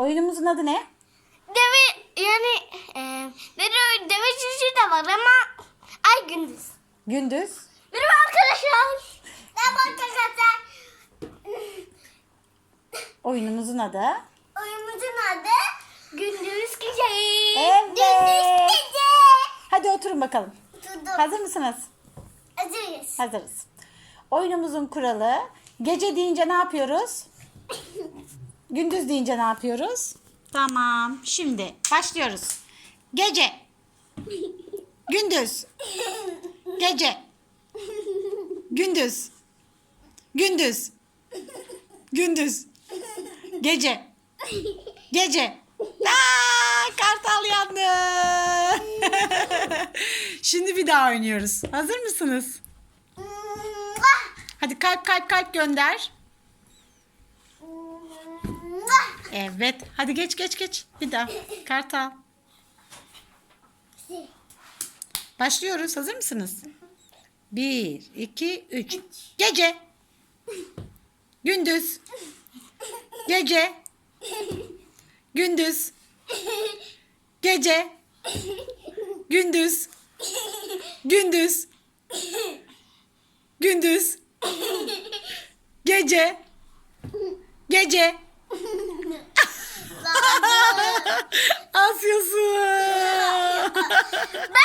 Oyunumuzun adı ne? Deve yani e, deve, deve cücü de var ama ay gündüz. Gündüz. Merhaba arkadaşlar. Merhaba arkadaşlar. Oyunumuzun adı. Oyunumuzun adı Gündüz Gece. Evet. Gündüz Gece. Hadi oturun bakalım. Tuttum. Hazır mısınız? Hazırız. Hazırız. Oyunumuzun kuralı gece deyince ne yapıyoruz? Gündüz deyince ne yapıyoruz? Tamam. Şimdi başlıyoruz. Gece. Gündüz. Gece. Gündüz. Gündüz. Gündüz. Gece. Gece. Aa, kartal yandı. Şimdi bir daha oynuyoruz. Hazır mısınız? Hadi kalp kalp kalp gönder. Evet. Hadi geç geç geç. Bir daha. Kartal. Başlıyoruz. Hazır mısınız? Bir, iki, üç. Gece. Gündüz. Gece. Gündüz. Gece. Gündüz. Gündüz. Gündüz. Gece. Gece. Bye.